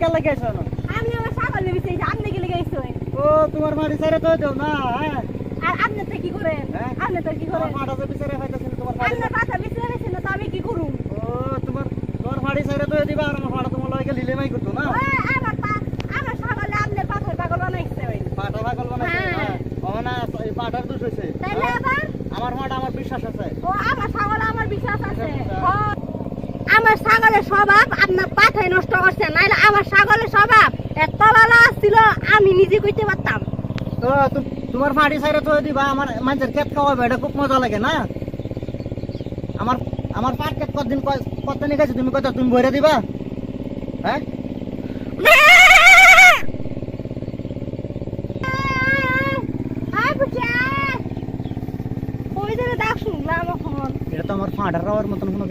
কে লাগাইছো না আমি আমার ছাগল আপনি কি ও তোমার বাড়ি ছেড়ে তো দেও না হ্যাঁ? আর আপনি তো কি করেন? হ্যাঁ? আপনি তো কি করেন? মাটা যে বিচারে পাইতেছিল তোমার আপনি পাতা গেছেন তো আমি কি করুম? ও তোমার তোমার ছেড়ে তো দিবা আর আমার তোমার লগে লিলে মাই করতো না? আমার পা আমার ছাগলে আপনি পাথর পাগল বানাইছে ওই। পাটা পাগল বানাইছে হ্যাঁ। হ্যাঁ? ও না এই পাটার দোষ হইছে তাইলে আবার? আমার মাটা আমার বিশ্বাস আছে। ও আমার ছাগল আমার বিশ্বাস। আমার ছাগলের স্বভাব আপনার পাথায় নষ্ট করছে, নাইলে আমার ছাগলের স্বভাব এত ভালো ছিল আমি নিজে কইতে পারতাম। তো তোমার ফাঁড়ি ছেড়ে তো দিবা, আমার মানুষের ক্ষেত খাওয়াবে এটা খুব মজা লাগে না? আমার আমার পাট ক্ষেত কতদিন কত নিয়ে গেছে? তুমি কত তুমি ভরে দিবা? হ্যাঁ? তো আমার ফাঁটার রাওয়ার মতন কোনো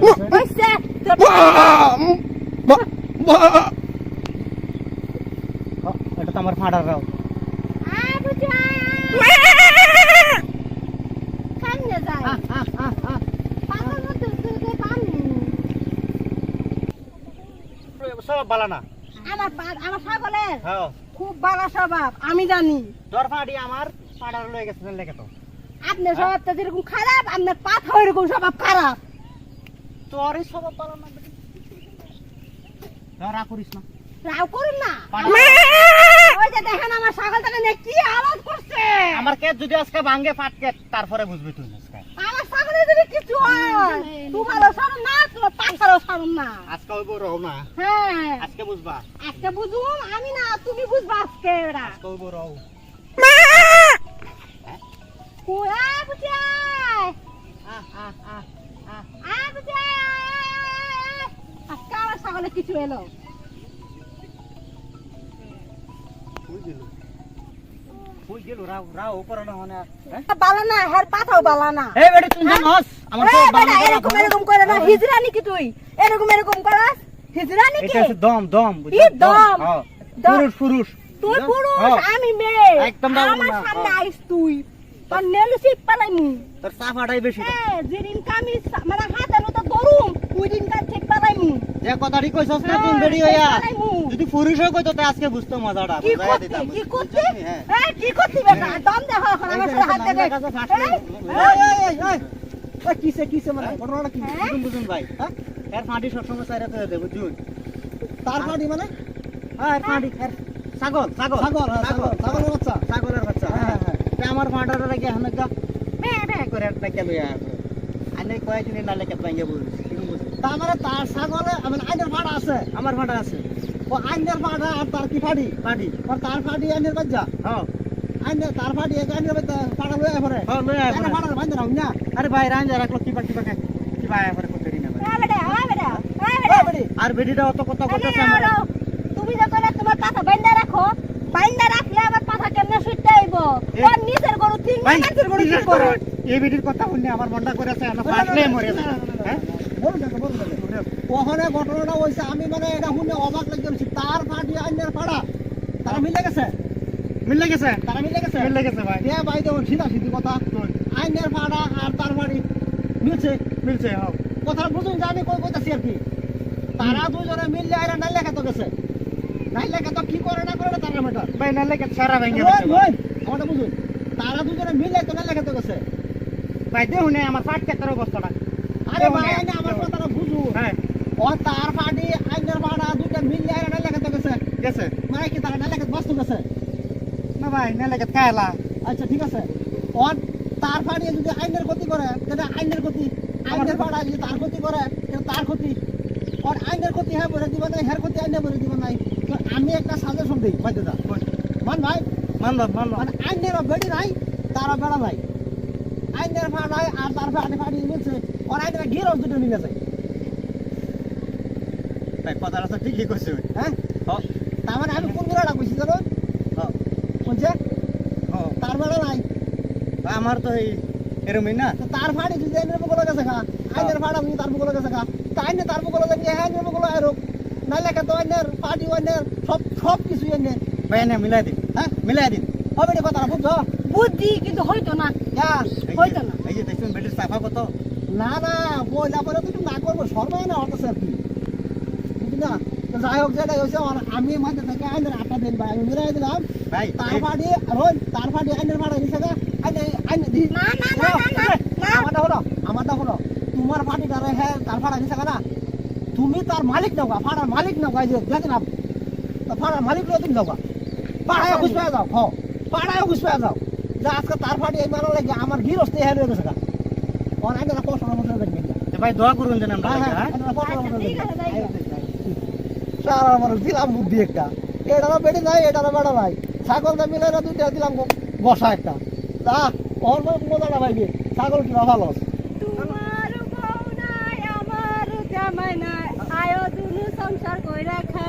এটা তো আমার ফাঁটার রাও। সব বালা না। আমার আমার ছাগলের? হ্যাঁ। খুব ভালো স্বভাব আমি জানি। তোর ফাঁটি আমার ফাঁটার লয়ে গেছে লেগে তো? আপনার স্বভাবটা যেরকম খারাপ আপনার পাথা এরকম স্বভাব খারাপ। তোর এই সব না রাগ করিস না। রাও করুন না। ওই যে দেখেন আমার ছাগলটাকে নিয়ে কি আওয়াজ করছে। আমার ক্ষেত যদি আজকে ভাঙ্গে ফাট তারপরে বুঝবি তুই আজকে আমার ছাগলের যদি কিছু হয় না তোমার না। আজকে হইব রও না হ্যাঁ। আজকে বুঝবা। আজকে বুঝুন আমি না তুমি বুঝবা আজকে আজকে হইব রও কুয়া বুঝাই আহ আহ আহ আহ আ বুঝাই আজকে আমার ছাগলে কিছু এলো কই গেল কই গেল রাও রাও উপরে না হনে হ্যাঁ বালা না হের পাথাও বালা না এই বেটি তুই জানোস আমার তো এ বেটা, বালা এরকম এরকম করে না হিজরা নাকি তুই এরকম এরকম করাস হিজরা নাকি দম দম দম? দম। পুরুষ পুরুষ তুই পুরুষ। আমি মেয়ে আমার সামনে। আইস তুই তোর নেলু সিট পালাইমু তোর সাফাটাই বেশি এ যেদিন কামি সা- মানে হাতের মতো ধরুম ওই দিন ঠিক পালাইমু যে কথাটি কইছস না হ্যাঁ, বেড়ি হইয়া যদি পুরুষ হয় কইতো তে আজকে বুঝতো মজাটা কি দিতাম কি করতি? হ্যাঁ। কি করতি বেটা? দম দেখ এখন আমার সাথে হাত দে দেখ কিসে কিসে মানে? ঘটনাটা কি হ্যাঁ? বুঝুন বুঝুন ভাই হ্যাঁ? এর ফাঁটি সবসময় চাইরাতে দেবো বুঝুন। তার পাটি মানে? হ্যাঁ ফাঁটি ছাগল ছাগল ছাগল হ্যাঁ, ছাগল ছাগলের বাচ্চা। ছাগলের বাচ্চা। হ্যাঁ হ্যাঁ। আমার ফাঁটাটা লাগে হানকা মে মে করে একটা কে লইয়া আনে কয়েকদিন নালে কে ভাঙ্গে বলিস তার মানে তার ছাগলে মানে আইনের পাড়া আছে আমার ফাঁটা আছে ও আইনের পাড়া আর তার কি পাটি ফাঁটি আর তার পাটি আইনের বাচ্চা হ্যাঁ আইনের তার পাটি এক আইনের বাচ্চা পাড়া লয়ে পড়ে হ্যাঁ লইয়া আইনের পাড়া বান্ধে না না আরে ভাই রান যা রাখল কি বাকি বাকি কি ভাই আমার করতে না ভাই এ বেটা এ বেটা এ এ বেটা বেটি, আর বেডিটা অত কথা এনে বলতেছে আমার আরও, তুমি যখন তোমার পাথা বাইন্দা রাখো বাইন্দা রাখলে আবার পাথা ভাই এই কথা শুনে আমার মনটা করেছে আমার ফাটলে মরে যায় হ্যাঁ? বলুন না, বলুন না। ওখানে ঘটনাটা হয়েছে আমি মানে এটা শুনে অবাক লাগে গেছি তার পাটি আইনের পাড়া? তারা মিলে গেছে? মিলে গেছে? তারা মিলে গেছে? মিলে গেছে ভাই। কে ভাই দেখুন সিধা সিধি কথা আইনের পাড়া আর তার বাড়ি মিলছে? মিলছে হ্যাঁ। কথা বুঝুন যে আমি কই কইতাছি আর কি। তারা দুজনে মিললে আইরা নাই লেখা তো গেছে। নাই লেখা তো কি করে না করে তারা মেটার ভাই নালে কে সারা ভেঙে ওই, ওই, আমারটা বুঝুন। তারা দুজনে মিললে তো লেখা তো গেছে ভাই দেখুন আমার ফাট কেতার অবস্থাটা আরে ভাই আমার কথাটা বুঝুন হ্যাঁ। ও তার পার্টি আইনের ভাড়া দুইটা মিললে আইরা নাই লেখা তো গেছে। গেছে। মানে কি তারা লেখা বাস্তু গেছে? না ভাই নালে কে খায়লা আচ্ছা ঠিক আছে। ও তার পার্টি যদি আইনের ক্ষতি করে তাহলে আইনের ক্ষতি। আইনের ভাড়া যদি তার ক্ষতি করে তাহলে তার ক্ষতি। ওর আইনের ক্ষতি হ্যাঁ বলে দিবা নাই হের ক্ষতি আইনে বলে দিবা নাই। তো আমি একটা সাজেশন দিই বাধ্যতা মান ভাই। মানব মানে আইনেরও বেড়ি নাই তারও বেড়া নাই। আইনের ফাড়াই আর তার ফাড়ি ফাড়ি মিলছে ওর আইনের গিরস দুটো মিলে যায় ভাই কথাটা তো ঠিকই কইছে। হ্যাঁ? হ্যাঁ তার মানে আমি কোন বেড়াটা কইছি জানো? হ্যাঁ হ্যাঁ তার বেড়া নাই। আমার তো এই এরমই না। তার ফাড়ি যদি আইনের বগলে গেছে খা আইনের ফাড়া যদি তার বগলে গেছে খা তা আইনে তার বগলে গেছে নিয়ে আইনের বগলে আইরো নাই লেখা তো আইনের ফাড়ি আইনের সব সব কিছু আইনে ভাই না মিলাই দিন হ্যাঁ? মিলাই দিন রে কথা বুঝছ? বুদ্ধি কিন্তু হইতো না। হ্যাঁ হইতো না। এই যে দেখছেন বেডির সাফা কত? না না বইলা পরে তুমি না করব সর্বাই না হতেছে আর কি। না? তো যাই হোক যেটা হয়েছে আমি মাঝে থেকে আইনের আটটা দিন ভাই আমি মিলাই দিলাম। ভাই তার ফাড়ি রোজ তার ফাড়ি আইনের ভাড়া নিছে গা আইনে আইনে দি। না না না না না না। আমারটা হলো আমারটা হলো। তোমার ফাটিটারে হ্যাঁ তার নিছে গা না? তুমি তার মালিক নাও ফাড়ার মালিক নাও যে দেখেন ফাড়ার মালিক তুমি যাও গা। পাড়ায় খুশ পাওয়া যাও হ পাড়ায় খুশ পাওয়া যাও। যা আজকে তার ফাটি এই মারা লাগে আমার গিরস্তি হ্যাঁ রয়ে গেছে অনেক কষ্ট মতো দেখবেন ভাই দোয়া করুন যেন আমরা হ্যাঁ, হ্যাঁ, আচ্ছা, সারা মানুষ দিলাম বুদ্ধি একটা। এটারও বেড়ে নাই এটারও বেড়া নাই। ছাগলটা মিলে না দুইটা দিলাম বসা একটা। তা ওর মজা না ভাইবে ছাগল কিনা ভালো। সংসার কইরা খা